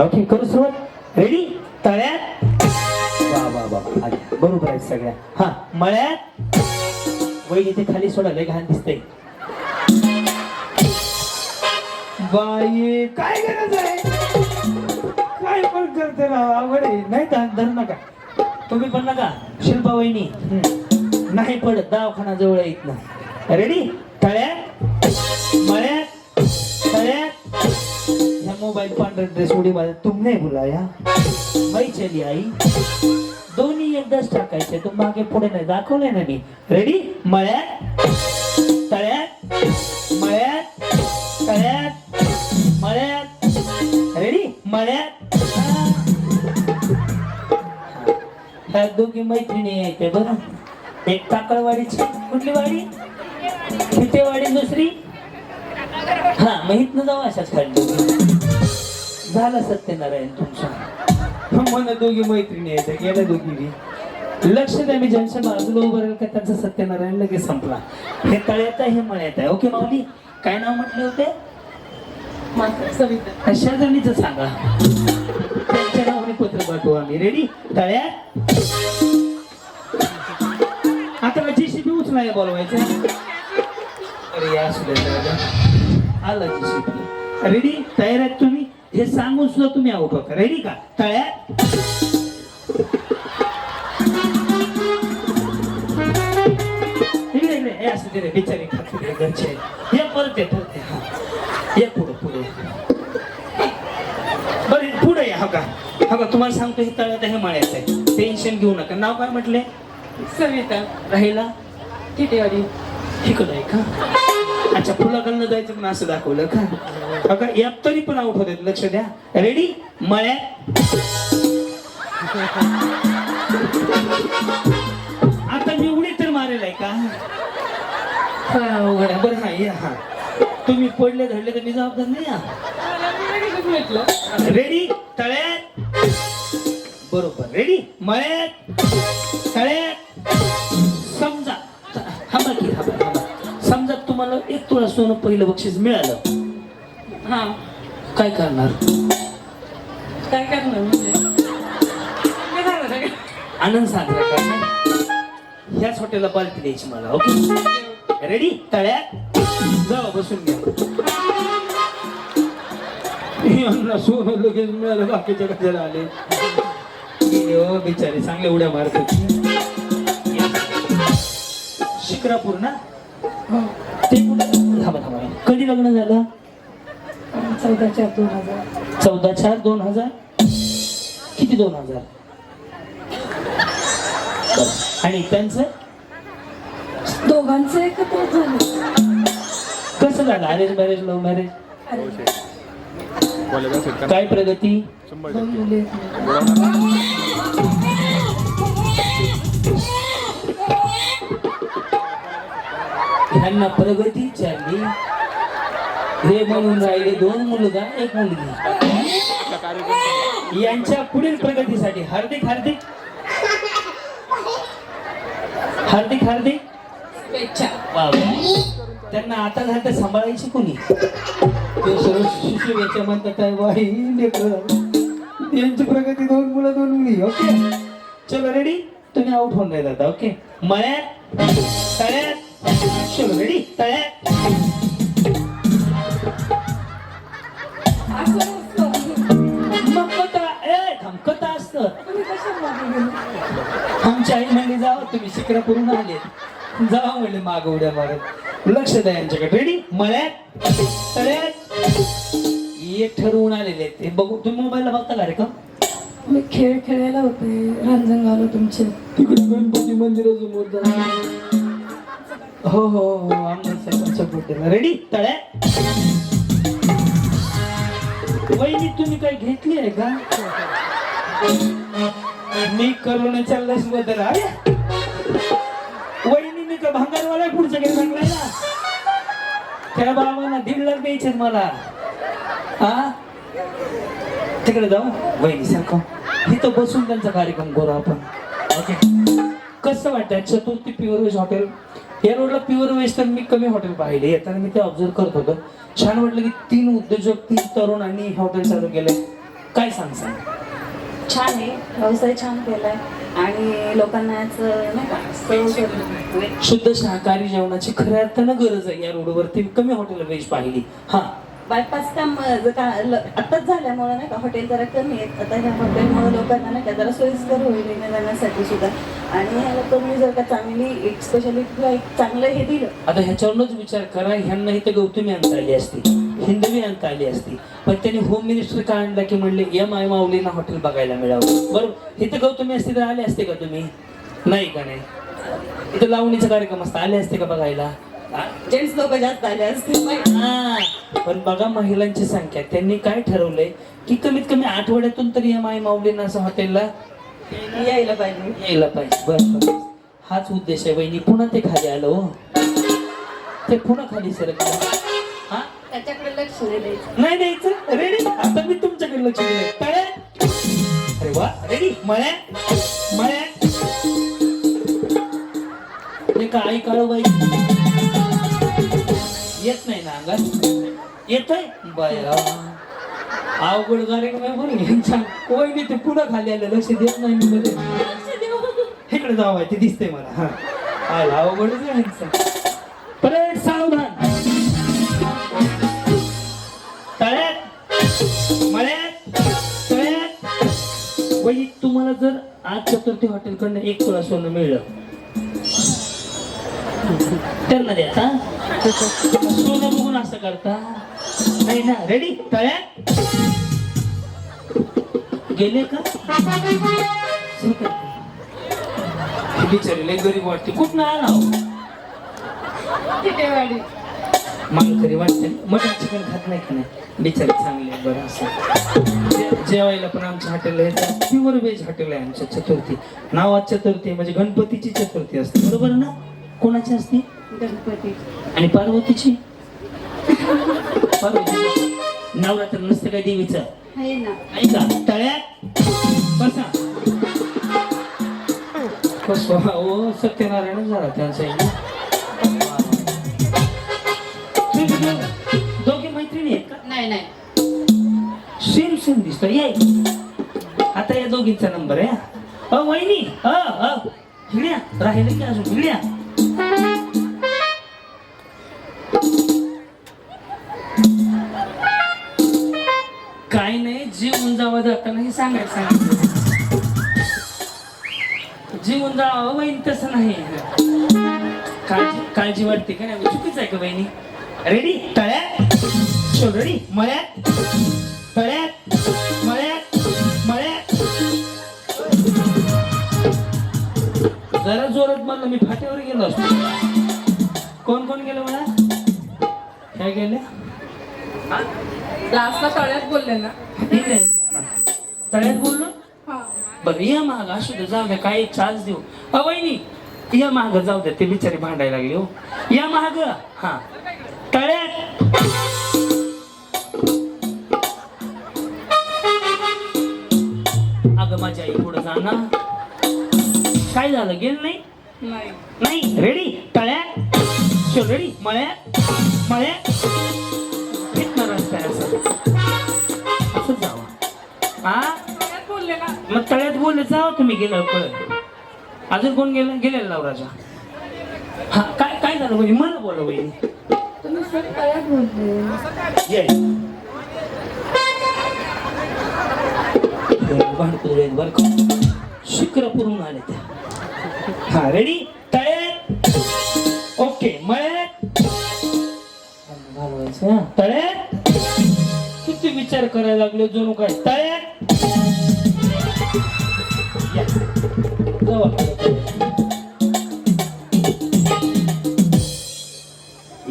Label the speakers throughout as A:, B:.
A: Okay करू सुरुवात. Ready तळ्यात. वा वा वा. आल्या. बरोबर आहे सगळ्या. हा मळ्यात. वैल इथे खाली सोडा लय घाण दिसतंय. बाई काय गरज आहे? काय पण करते राव आवड आहे. नाही तर धर नका. तुम्ही पण नका. शिल्पा वहिनी. नाही पडत दवाखाना जवळ येत ना रेडी तळ्यात. ड्रेस उडी माझा तुमने बुलाया. बाई चली आई. दोन्ही एकदाच टाकायचे. तू मागे पुढे नाही. दाखवलंय ना मी. रेडी मळ्यात. तळ्यात. मळ्यात. तळ्यात. मळ्यात. रेडी मळ्यात. ह्या दोघी मैत्रिणी यायचे बरं. एक काकळवाडीची कुठली वाडी? वाडी दुसरी? हा मग इथनं जाऊ अशाच खाली. झालं सत्यनारायण तुमचं. मला दोघी मैत्रिणी आहेत गेल्या दोघी बी. लक्ष द्या मी ज्यांच्या बाजूला उभं राहिलं का त्यांचा सत्यनारायण लगेच संपला. हे तळ्यात आहे हे मळ्यात आहे. ओके माऊली? काय नाव म्हटले होते?
B: सविता.
A: शेजारणीच सांगा. त्यांच्या नावाने पत्र पाठवू आम्ही. रेडी तळ्यात आता जीसीबी उचलाय बोलवायचं? अरे या दादा. आला जीसीबी रेडी तयार आहेत तुम्ही? हे सांगून सुद्धा तुम्ही आहोत बघा रेडी का? तळ्यात. हे असू दे रे बिचारी घरचे हे परत ये परत ये हा. पुढे पुढे. बरं पुढे या हा का? हा का तुम्हाला सांगतो हे तळ्यात हे माळ्यात आहे. टेन्शन घेऊ नका. नाव काय म्हटले?
B: सविता.
A: राहिला?
B: किटेवाडी
A: इकडं आहे का अच्छा फुलाकडनं जायचं पण असं दाखवलं का? हा का यात तरी पण आउट होते लक्ष द्या. रेडी मळ्यात. आता मी उडी तर मारेल आहे का? हा अवघड बरं हा या हा. तुम्ही पडले धडले तर मी जबाबदार नाही हा. रेडी तळ्यात. बरोबर. रेडी मळ्यात. तळ्यात. एक तुला सोनं पहिलं बक्षीस मिळालं.
B: हा.
A: काय करणार?
B: काय करणार म्हणजे? काय?
A: आनंद साजरा करणार ह्याच हॉटेलला पार्टी द्यायची मला ओके? रेडी तळ्यात? जाऊ बसून घ्या. यांना सोनं लगेच मिळालं बाकीच्या कशाला आले? हो बिचारे चांगले उड्या मारत होते शिक्रापूर ना?
B: हो.
A: ते कुठं थांबा थांबा. कधी लग्न झालं?
B: चौदा चार दोन हजार.
A: चौदा चार दोन हजार? किती दोन हजार. आणि त्यांचं?
B: दोघांचं एकत्र झालं.
A: कसं झालं? अरेंज मॅरेज लव्ह मॅरेज काय प्रगती?
B: दोन मुली
A: ह्यांना प्रगती विचारली हे म्हणून राहिले दोन मुलगा एक मुलगी. यांच्या पुढील प्रगतीसाठी हार्दिक हार्दिक. हार्दिक हार्दिक. त्यांना आता झालं तर सांभाळायची कोणी? ते सर्व शिशू याच्या म्हणतात बाई. यांची प्रगती दोन मुलं दोन मुली ओके? चलो रेडी तुम्ही आउट होऊन राहिला ओके? मळ्यात तळ्यात. तळ्यात कथा ए कथा असतं? आमच्या आई म्हणली जावं तुम्ही शिकरा करून आले जावा म्हणले माग उड्या मारत. लक्ष द्या यांच्याकडे. रेडी मळ्यात तळ्यात एक ठरवून आलेले आहेत. ते बघू तुम्ही मोबाईलला बघता कार्यक्रम
B: मी खेळ खेळायला होते. रांजणगावला तुमचे.
A: तिकडे गणपती मंदिरासमोर जा. हो हो हो आमदार साहेबांच्या रेडी तळ्या वहिनी तुम्ही काही घेतली आहे का? मी करोनाच्या लसबद्दल अरे! वहिनी का भांगारवाला पुढचं काही सांगलाय ना त्या बाबांना दीड लाख द्यायचे मला. हा तिकडे जाऊ. वहिनी सारखं. इथं बसून त्यांचा कार्यक्रम करू आपण. ओके कसं वाटतं चतुर्थी प्युअर वेज हॉटेल या रोडला प्युअर वेज तर मी कमी हॉटेल पाहिले. येताना मी ते ऑब्झर्व करत होतो. छान वाटलं की तीन उद्योजक तीन तरुणांनी हॉटेल चालू केलंय. काय सांग सांग
C: छान आहे. व्यवसाय छान केलाय. आणि लोकांना याचं करून-
A: शुद्ध शाकाहारी जेवणाची खऱ्या अर्थानं गरज आहे. या रोडवरती कमी हॉटेल व्हेज पाहिली. हा.
C: बायपास काम आत्ताच झाल्यामुळे नाही का हॉटेल जरा कमी आहेत. आता ह्या हॉटेलमुळे लोकांना नाही का जरा सोयीस्कर होईल जाण्यासाठी सुद्धा. आणि ह्या लोकांनी जर का चांगली एक स्पेशली एक चांगलं हे दिलं.
A: आता ह्याच्यावरूनच विचार करा ह्यांना इथं गौतमी आणता आली असती हिंदवी आणता आली असती. पण त्यांनी होम मिनिस्टर का आणला की म्हणले एम आय माऊलींना हॉटेल बघायला मिळावं. बरोबर इथं गौतमी असती तर आले असते का तुम्ही? नाही का नाही? इथं लावणीचा कार्यक्रम असता आले असते का बघायला?
C: जेंट्स लोक जास्त आले असतील
A: हा. पण बघा महिलांची संख्या. त्यांनी काय ठरवलंय? की कमीत कमी आठवड्यातून तरी एम आय माऊलींना असं हॉटेलला
C: यायला पाहिजे.
A: यायला पाहिजे. बस बस हाच उद्देश आहे वहिनी. पुन्हा ते खाली आलं हो. ते पुन्हा खाली सरक हा?
C: त्याच्याकडे लक्ष नाही द्यायचं.
A: रेडी आता मी तुमच्याकडे लक्ष तळे अरे वा रेडी मळ्या मळ्या हे काय काळू बाई? येत नाही ना अंगात? येतय? बाया अवघड कार्यक्रम बरं? यांचा वहिनी ते पुन्हा खाली आलं लक्ष देत नाही मी मध्ये. इकडे जावं ते दिसतंय मला. हा. आला अवघडच यांचं. परेड सावधान. तळ्यात. मळ्यात. तळ्यात. वही तुम्हाला जर आज चतुर्थी हॉटेलकडनं एक तुला सोनं मिळलं. त्यांना द्या हा? सोनं बघून असं करता. नाही ना रेडी तळ्यात गेले का? बिचारी लय गरीब वाटते. कुठं आला हो? मला तरी वाटते मटन चिकन खात नाही का नाही? बिचारी चांगली बरं असं. जेवायला पण आमच्या हॉटेल आहे प्युअर व्हेज हॉटेल आहे आमच्या चतुर्थी. नावात चतुर्थी म्हणजे गणपतीची चतुर्थी असते. बरोबर ना? कोणाची असते?
C: गणपती.
A: आणि पार्वतीची? नवरात्र नसतं काय देवीचं ऐका तळ्यात बसा. बस वा, ओ सत्यनारायण झाला त्यांचा दोघी मैत्रिणी आहेत का?
B: नाही नाही.
A: सेम सेम दिसतो ये. आता या दोघींचा नंबर आहे हा. अ वहिनी अ. राहिलं की अजून? इकडे नाही जीवन जावं जाताना हे सांगायचं सांगितलं जीवन जावं वहिनी तसं नाही. काळजी काळजी वाटते का नाही? चुकीच आहे का वहिनी? रेडी तळ्यात? रेडी मळ्यात? तळ्यात? मळ्यात? मळ्यात? जरा जोरात म्हणलं मी फाट्यावर गेलो असतो. कोण कोण गेलं मला? काय गेले?
B: तळ्यात बोलले ना.
A: तळ्यात बोललो
B: हा.
A: बरं या माग असू दे जाऊ द्या काही चान्स देऊ. अ वहिनी या माग जाऊ द्या ते बिचारी भांडायला लागली हो. या माग. हा. तळ्यात. अगं माझी आई पुढे जाणार काय झालं गेलं नाही?
B: नाही.
A: नाही रेडी तळ्यात. रेडी मळ्यात. मळ्यात.
B: बोलले
A: जाव तुम्ही गेलं कळत अजून कोण गेलं? गेलेलं नवराजा हा काय काय झालं म्हणजे? मला बोला का? शुक्र पुरून आले त्या. हा रेडी तळ्यात ओके मळ्यात? घालवायचं. तळ्यात किती विचार करायला लागले जणू काय? तळ्यात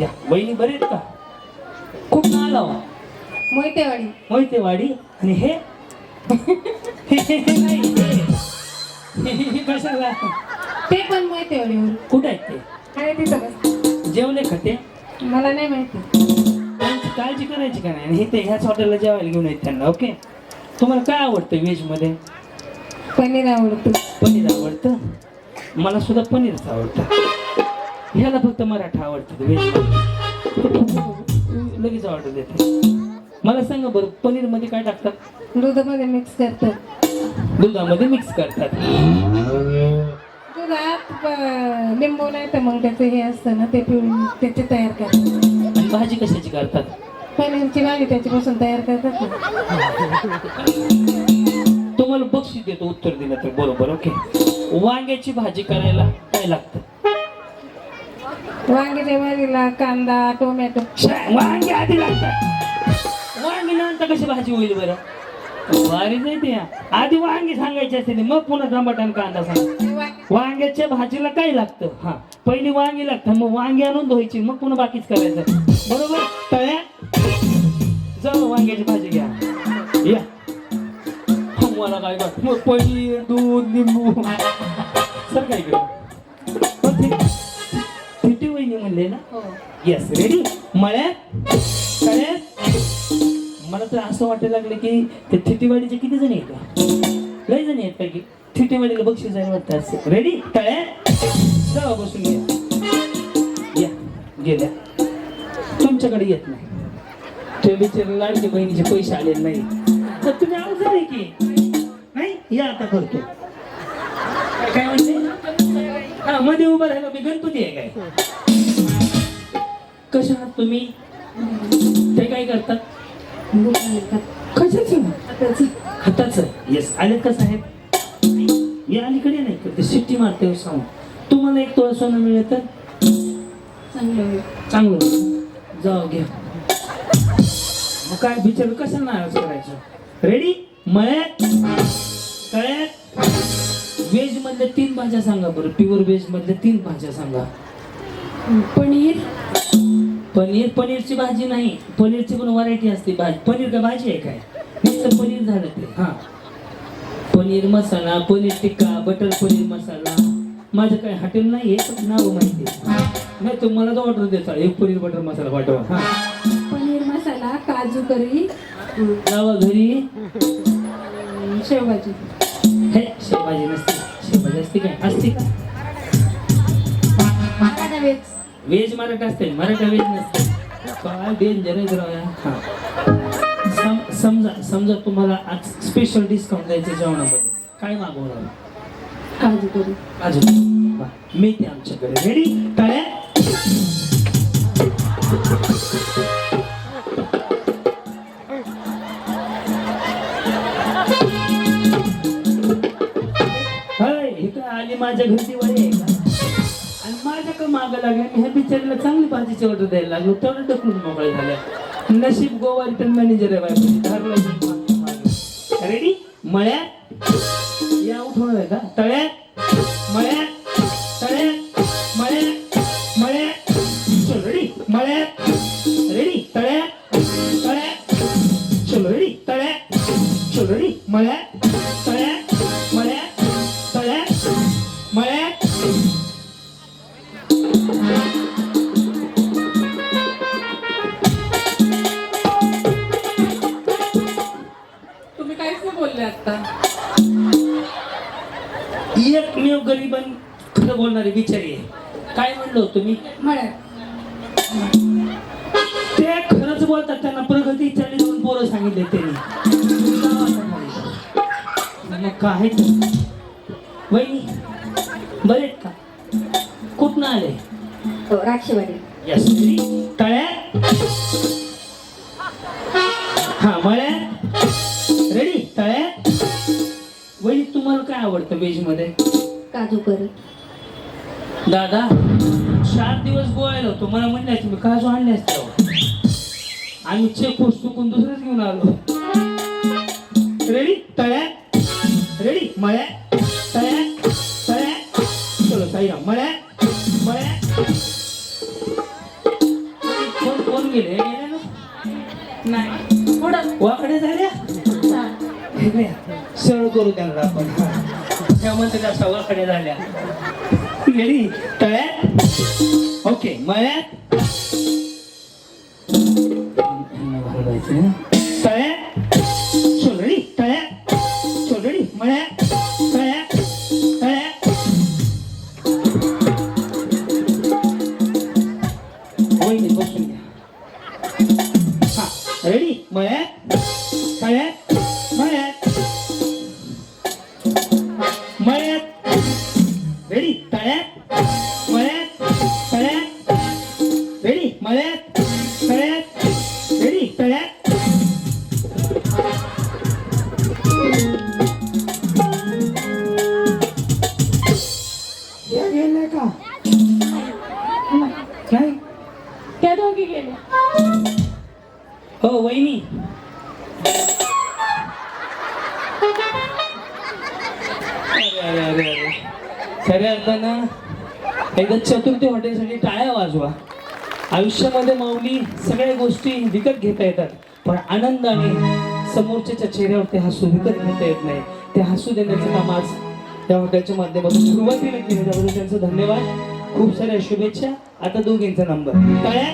A: या. वहिनी बरे आहेत का? कुठं आला?
B: मोहितेवाडी.
A: मोहितेवाडी. आणि हे? हे- हे- हे नाही, हे. हे- हे कशाला?
B: ते पण मोहितेवाडीवर
A: कुठे आहेत ते?
B: आणि तिथं बस.
A: जेवले का ते?
B: मला नाही माहिती.
A: त्यांची काळजी करायची का नाही? आणि हे ते ह्याच हॉटेलला जेवायला घेऊन येत त्यांना ओके तुम्हाला काय आवडतं व्हेजमध्ये?
B: पनीर आवडतं.
A: पनीर आवडतं? मला सुद्धा पनीरच आवडतं. ह्याला फक्त मराठा आवडतं व्हेज लगेच ऑर्डर देते. मला सांगा बरं पनीरमध्ये काय टाकतात?
B: दुधामध्ये मिक्स करतात.
A: दुधामध्ये मिक्स करतात.
B: दुधात लिंबू नाही तर मग त्याचं हे असतं ना ते पिळून त्याचे तयार करतात.
A: आणि भाजी कशाची करतात?
B: पनीरची भाजी त्याच्यापासून तयार करतात ना.
A: तुम्हाला बक्षीस देतो उत्तर दिलं तर. बरोबर ओके. वांग्याची भाजी करायला काय लागतं?
B: वांग्याच्या भाजीला कांदा टोमॅटो.
A: वांगे आधी लागतात. वांगी नंतर कशी भाजी होईल बरं? भारी नाही ते. आधी वांगी सांगायची असते मग पुन्हा टमाटा आणि कांदा सांग. वांग्याच्या भाजीला काय लागतं? हा पहिली वांगी लागतं मग वांगी आणून धुवायची मग पुन्हा बाकीच करायचं. बरोबर? तळ्या? जाऊ वांग्याची भाजी घ्या. या. मला काय कर मग पनीर दूध लिंबू सर काय कर फिटी वहिनी म्हणले ना?
B: हो.
A: येस रेडी मळ्यात? तळ्यात? मला तर असं वाटायला लागलं की ते थिटीवाडीचे किती जण आहेत? लय जण आहेत पैकी. थिटीवाडीला बक्षीस आहे वाटतं असं. रेडी तळ्यात? जावा बसून घ्या या गेल्या. तुमच्याकडे येत नाही. ते बिचारे लाडके बहिणीचे पैसे आलेले नाही. तर तुम्ही अवजड आहे की? या आता करतो. काय म्हणते? हा मध्ये उभं राहिलो मी गणपती आहे काय? कशा आहात तुम्ही? ते काय करतात? कशाचं? हाताच येस आले कसं आहेत मी अलीकडे नाही करते शिट्टी मारते हो सांगू तुम्हाला एक तोळा सोनं मिळेल तर?
B: चांगलं
A: चांगलं जाऊ घ्या. मग काय बिचार कसं नाराज करायचं? रेडी मळ्यात? भाज्या सांगा बरं. प्युअर व्हेज मधल्या तीन भाज्या सांगा.
B: पनीर.
A: पनीर पनीरची भाजी नाही. पनीरची पण व्हरायटी असते भाजी. पनीर का भाजी आहे काय? नुसतं पनीर झालं ते. हा. पनीर मसाला पनीर टिक्का बटर पनीर मसाला. माझं काय हॉटेल नाही आहे पण नाव माहिती. नाही तुम्हाला तो ऑर्डर देता एक पनीर बटर मसाला पाठवा. हा.
B: पनीर मसाला काजू करी.
A: जावा घरी.
B: शेवभाजी.
A: हे शेवभाजी नसते. असते काय असते
B: मराठा वेज.
A: व्हेज मराठा असते मराठा व्हेज नसते काय डेंजर आहे जरा सम- समजा समजा तुम्हाला आज स्पेशल डिस्काउंट द्यायचं जेवणामध्ये. काय मागवणार?
B: काजू करी.
A: वा, मेथी आमच्याकडे. रेडी टाळ्या आली माझ्या घरी दिवाळी आहे का आणि माझ्या का मागं लागल्या. मी ह्या बिचारीला चांगली भाजीची ऑर्डर द्यायला लागलो. तेवढं ढकलून मोकळे झाल्या नशीब गोवारी तर मॅनेजर आहे बाय रेडी मळ्यात? या उठवणार आहे का? तळ्यात? बोलतात त्यांना प्रगती चालली दोन पोरं सांगितले त्यांनी. मग काय. वहिनी बरे आहेत का? कुठनं आले?
C: हो राक्षवाडी.
A: यस तळ्या हा मळ्या रेडी तळ्या वहिनी तुम्हाला काय आवडतं व्हेजमध्ये
C: काजू करी.
A: दादा चार दिवस गोवायला होतो. मला म्हणले तुम्ही काजू आणले असते. आम्ही चेक पोस्ट चुकून दुसरेच घेऊन आलो. रेडी तळ्या? रेडी मळ्या? तळ्या? तळ्या? चलो साईराम मळ्या? मळ्या? कोण कोण गेले? गेले
B: नाही.
A: वाकडे झाल्या हे सरळ करू त्यांना आपण. त्या म्हणतात अशा वाकडे झाल्या. रेडी तळ्यात ओके मळ्यात तळ्यात सोलडी तळ्या सोलडी मळ्यात तळ्यात तळ्या वहिनी बसून घ्या. हा रेडी? मळ्यात हो अरे अरे. खऱ्या अर्थानं एकदा चतुर्थी हॉटेलसाठी टाळ्या वाजवा. आयुष्यामध्ये माऊली सगळ्या गोष्टी विकत घेता येतात पण आनंदाने समोरच्याच्या चेहऱ्यावर ते हसू विकत घेता येत नाही. ते हसू देण्याचं काम आज त्या हॉटेलच्या माध्यमातून सुरुवातीला केलं त्याबद्दल त्यांचं धन्यवाद. खूप साऱ्या शुभेच्छा. आता दोघींचा नंबर. टाळ्या.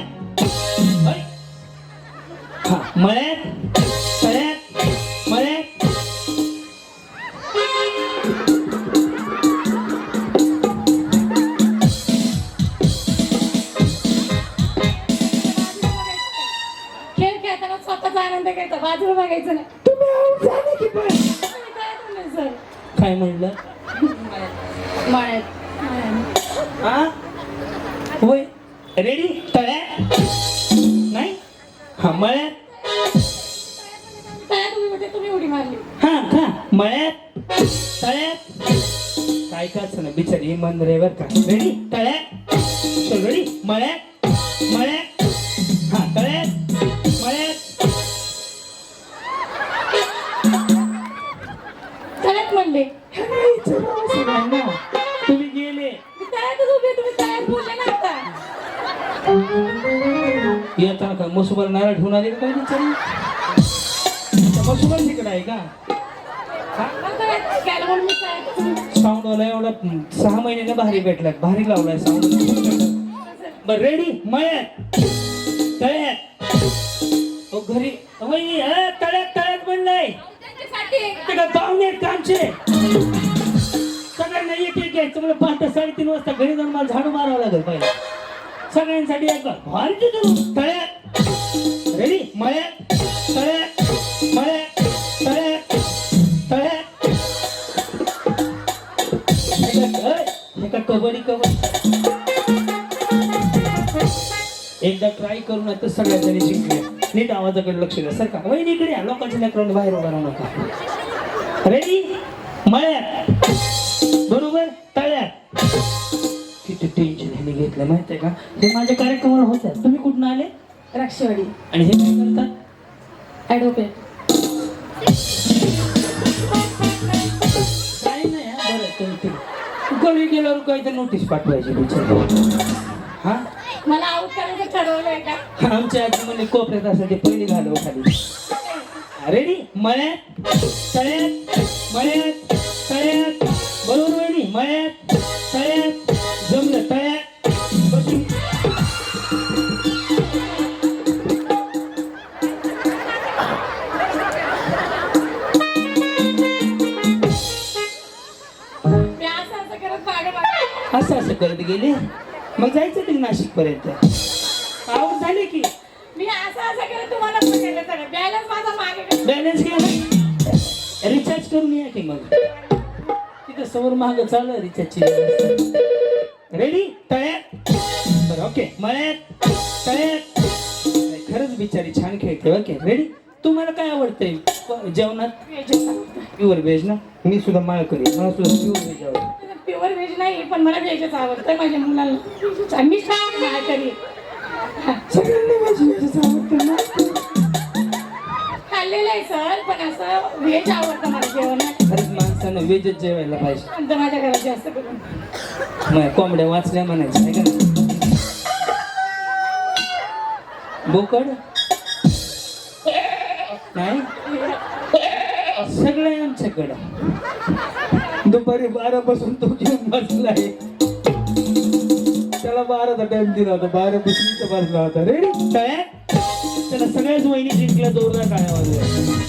A: हा मळ्यात
B: स्वतःचा आनंद घ्यायचा बाजूला बघायचं नाही
A: तुम्ही आऊट झाले की पण
B: तुम्ही काय म्हणले, सर
A: काय म्हणलं
B: मळ्यात.
A: हा होय. रेडी तळ्या? नाही? हा मळ्यात?
B: तुम्ही म्हणजे तुम्ही उडी मारली.
A: हा का मळ्यात? तळ्यात? काय काच ना बिचारी मन रे बर का. रेडी तळ्यात? चल रेडी मळ्यात? मळ्यात? तुम्ही गेले. येताना का? मसुबाला नारळ ठेवून आले का काय बिचारी? मसुबाल तिकडे आहे का. साऊंड वाला एवढा सहा महिन्याने भारी भेटलाय? भारी लावलाय साऊंड बर रेडी मळ्यात तळ्यात. ओ घरी. वहिनी अ, तळ्यात तळ्यात बनलाय
B: त्यांच्यासाठी
A: तिकडे पाहुणे आहेत साडेतीन वाजता घरी जाऊन मला झाडू मारावं लागेल पहिले. सगळ्यांसाठी एक भारी तळ्यात रेडी मळ्यात तळ्यात मळ्यात तळ्यात तळ्यात एका कबड्डी कबड्डी. एकदा ट्राय करून आता सगळ्या जणी शिकले नीट आवाजाकडे लक्ष द्या. सर का? वहिनी इकडे या. लोकांच्या लेकरांना बाहेर उभा राहू नका. रेडी मळ्यात घेतलं माहितीये का? हे माझ्या कार्यक्रमाला होत्या तुम्ही कुठून आले?
B: राक्षवाडी.
A: आणि हे काय करतात
B: ऍडव्होकेट
A: काही नाही हा बरं तुम्ही गेल्यावर काही तर नोटीस पाठवायची बिचारी हा?
B: मला आऊट करायचं ठरवलंय का?
A: आमच्या आजी म्हणजे कोपऱ्यात असं ते पहिली घालव खाली. रेडी मळ्यात तळ्यात मळ्यात तळ्यात. बरोबर रेडी मळ्यात तळ्यात. जमलं तळ्यात.
B: करत
A: गेले. मग जायचं ते नाशिक पर्यंत झाली की.
B: मी असं असं करत तुम्हाला बॅलन्स माझा मागे
A: बॅलन्स केला? रिचार्ज करून या की मग? तिथं समोर महाग चालू आहे रिचार्जची रेडी तळ्यात बरं ओके मळ्यात? तळ्यात? खरंच बिचारी छान खेळते ओके रेडी तुम्हाला काय आवडतंय जेवणात? प्युअर व्हेज ना? मी सुद्धा माळ करी मला सुद्धा प्युअर व्हेज आवडतं.
B: प्युअर व्हेज नाही पण मला व्हेजच आवडतं. माझ्या मुलाला मी काय करी
A: सगळ्यांना व्हेज व्हेजच आवडतं ना?
B: खाल्लेलं आहे सर पण असं व्हेज आवडतं मला जेवणात
A: खरंच माणसानं व्हेजच जेवायला पाहिजे.
B: आमचं माझ्या घरात जास्त करून.
A: मग कोंबड्या वाचल्या म्हणायचं आहे का? बोकड? नाही? सगळे आमच्याकडं. दुपारी बारा पासून तो घेऊन बसलाय. त्याला बाराचा टाइम दिला होता. बारा पासून बसला होता. रे तळ्यात त्याला सगळ्याच वहिनी जिंकल्या जोरदार टाळ्या वाजल्या.